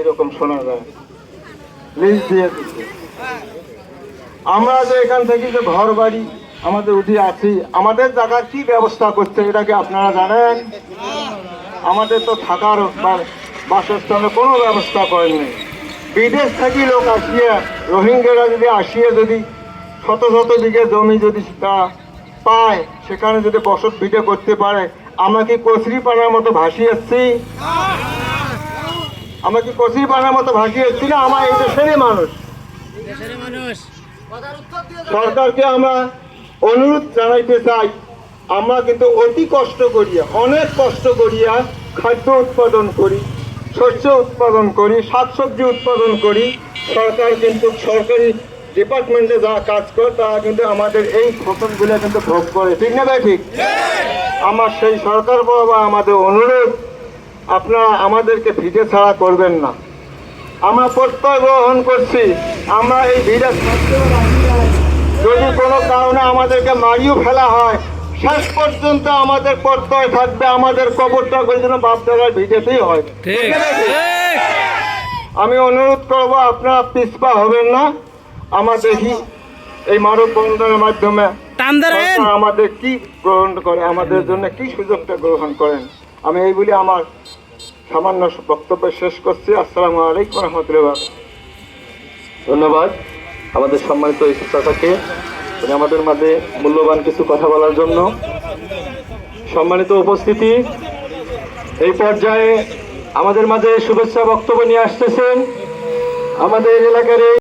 এরকম শোনা যায়। লিস্ট দিয়ে দিচ্ছে। আমরা যে এখান থেকে যে ঘর বাড়ি আমাদের উঠে আছি আমাদের জায়গার কি ব্যবস্থা করছে এটা কি আপনারা জানেন? আমাদের তো থাকার বা বাসস্থানের কোনো ব্যবস্থা করেনি বিদেশ থেকে লোক আসিয়ে, রোহিঙ্গারা যদি আসিয়ে যদি শত শত বিঘে জমি যদি তা পায়, সেখানে যদি বসত ভিটে করতে পারে, আমরা কি কচরি পানার মতো ভাসিয়ে এসছি আমরা কি কচরি পানার মতো ভাসিয়ে এসছি না? আমার এই দেশেরই মানুষ। সরকারকে আমরা অনুরোধ জানাইতে চাই আমরা কিন্তু অতি কষ্ট করিয়া অনেক কষ্ট করিয়া খাদ্য উৎপাদন করি শস্য উৎপাদন করি শাকসবজি উৎপাদন করি। সরকার কিন্তু সরকারি ডিপার্টমেন্টে যা কাজ করে তারা কিন্তু আমাদের এই ফসলগুলো কিন্তু ভোগ করে। ঠিক না ভাই ঠিক? আমার সেই সরকার বা আমাদের অনুরোধ আপনারা আমাদেরকে ভিটে ছাড়া করবেন না। আমরা প্রত্যয় গ্রহণ করছি। আমরা এই ভিড়ে। যদি কোনো কারণে আমাদেরকে মারিও ফেলা হয় শেষ পর্যন্ত আমাদের প্রত্যয় থাকবে আমাদের কবরটা করে যেন বাপদাদার ভিটেতেই হয়। আমি অনুরোধ করব আপনারা পিছপা হবেন না। আমরা দেখি এই মানব বন্ধনের মাধ্যমে আমাদের কি গ্রহণ করে আমাদের জন্য কি সুযোগটা গ্রহণ করেন? আমি এই বলে আমার সামান্য বক্তব্য শেষ করছি। আসসালামু আলাইকুম রহমতুল্লাহ ধন্যবাদ আমাদের সম্মানিত উনি আমাদের মাঝে মূল্যবান কিছু কথা বলার জন্য। সম্মানিত উপস্থিতি, এই পর্যায়ে আমাদের মাঝে শুভেচ্ছা বক্তব্য নিয়ে আসতেছেন আমাদের এলাকার